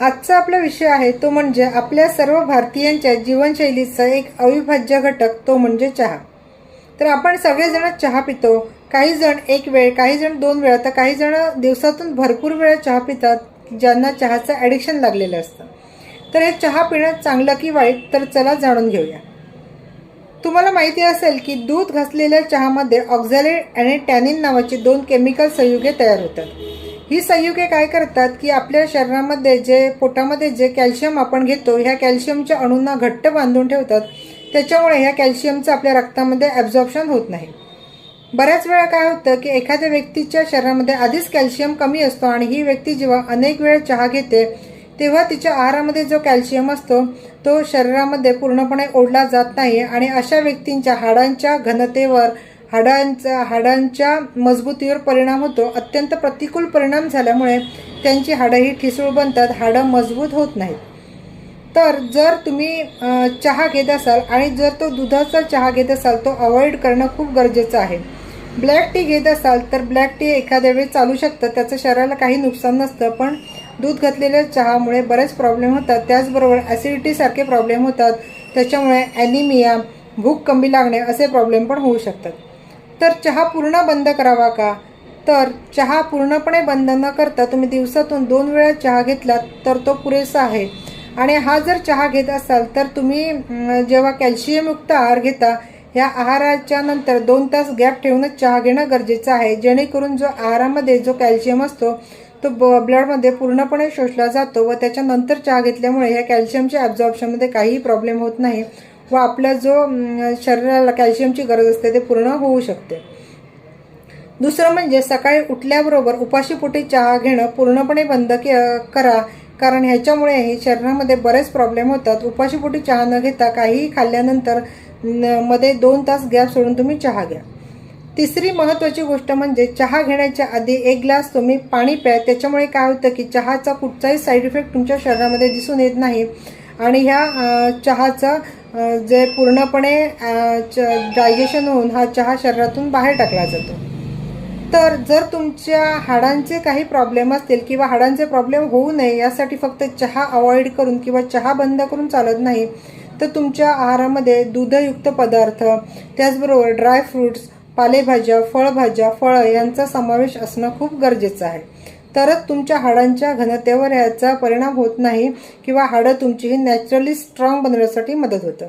आजचा आपला विषय आहे तो म्हणजे आपल्या सर्व भारतीयांच्या जीवनशैलीचा एक अविभाज्य घटक तो म्हणजे चहा. तर आपण सगळेजण चहा पितो. काही जण एक वेळ काही जण दोन वेळा तर काही जण दिवसातून भरपूर वेळा चहा पितात ज्यांना चहाचं ॲडिक्शन लागलेलं असतं. तर हे चहा पिणं चांगलं की वाईट तर चला जाणून घेऊया. तुम्हाला माहिती असेल की दूध घासलेल्या चहामध्ये ऑक्झॅलेट आणि टॅनिन नावाची दोन केमिकल संयुगे तयार होतात. ही संयुगे काय करतात की आपल्या शरीरामध्ये जे पोटामध्ये जे कॅल्शियम आपण घेतो ह्या कॅल्शियमच्या अणूंना घट्ट बांधून ठेवतात. त्याच्यामुळे ह्या कॅल्शियमचं आपल्या रक्तामध्ये ॲब्झॉर्प्शन होत नाही. बऱ्याच वेळा काय होतं की एखाद्या व्यक्तीच्या शरीरामध्ये आधीच कॅल्शियम कमी असतो आणि ही व्यक्ती जेव्हा अनेक वेळ चहा घेते तेव्हा तिच्या आहारामध्ये जो कॅल्शियम असतो तो शरीरामध्ये पूर्णपणे ओढला जात नाही आणि अशा व्यक्तींच्या हाडांच्या घनतेवर हाडांचा हाडांच्या मजबूतीवर परिणाम होतो. अत्यंत प्रतिकूल परिणाम झाल्यामुळे त्यांची हाडंही ठिसूळ बनतात. हाडं मजबूत होत नाहीत. तर जर तुम्ही चहा घेत असाल आणि जर तो दुधाचा चहा घेत असाल तो अवॉइड करणं खूप गरजेचं आहे. ब्लॅक टी घेत असाल तर ब्लॅक टी एखाद्या वेळी चालू शकतं. त्याचं शरीराला काही नुकसान नसतं पण दूध घातलेल्या चहामुळे बरेच प्रॉब्लेम होतात. त्याचबरोबर ॲसिडिटीसारखे प्रॉब्लेम होतात. त्याच्यामुळे ॲनिमिया भूक कमी लागणे असे प्रॉब्लेम पण होऊ शकतात. तर चहा पूर्ण बंद करावा का? तर चहा पूर्णपणे बंद न करता तुम्ही दिवसातून दोन वेळा चहा घेतलात तर तो पुरेसा आहे. आणि हा जर चहा घेत असाल तर तुम्ही जेव्हा कॅल्शियमयुक्त आहार घेता ह्या आहाराच्या नंतर दोन तास गॅप ठेवूनच चहा घेणं गरजेचं आहे. जेणेकरून जो आहारामध्ये जो कॅल्शियम असतो तो ब ब्लडमध्ये पूर्णपणे शोषला जातो व त्याच्यानंतर चहा घेतल्यामुळे या कॅल्शियमच्या ॲब्झॉर्प्शनमध्ये काहीही प्रॉब्लेम होत नाही. व आपला जो शरीराला कॅल्शियमची गरज असते ते पूर्ण होऊ शकते. दुसरं म्हणजे सकाळी उठल्याबरोबर उपाशीपोटी चहा घेणं पूर्णपणे बंद के करा. कारण ह्याच्यामुळेही शरीरामध्ये बरेच प्रॉब्लेम होतात. उपाशीपोटी चहा न घेता काहीही खाल्ल्यानंतर न- मध्ये दोन तास गॅप सोडून तुम्ही चहा घ्या. तिसरी महत्त्वाची गोष्ट म्हणजे चहा घेण्याच्या आधी एक ग्लास तुम्ही पाणी प्या. त्याच्यामुळे काय होतं की चहाचा कुठचाही साईड इफेक्ट तुमच्या शरीरामध्ये दिसून येत नाही. आणि ह्या चहाचा जे पूर्णपणे डायजेशन होऊन हा चहा शरीरातून बाहेर टाकला जातो. तर जर तुमच्या हाडांचे काही प्रॉब्लेम असतील किंवा हाडांचे प्रॉब्लेम होऊ नये यासाठी फक्त चहा अवॉइड करून किंवा चहा बंद करून चालत नाही तर तुमच्या आहारामध्ये दुधयुक्त पदार्थ त्याचबरोबर ड्रायफ्रूट्स पालेभाज्या फळभाज्या फळं यांचा समावेश असणं खूप गरजेचं आहे. तरच तुमच्या हाडांच्या घनतेवर याचा परिणाम होत नाही किंवा हाडं तुमची ही नॅचरली स्ट्रॉंग बनवण्यासाठी मदत होतं.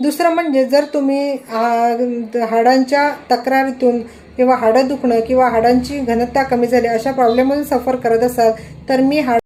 दुसरं म्हणजे जर तुम्ही हाडांच्या तक्रारीतून किंवा हाडं दुखणं किंवा हाडांची घनता कमी झाली अशा प्रॉब्लेममधून सफर करत असाल तर मी हाड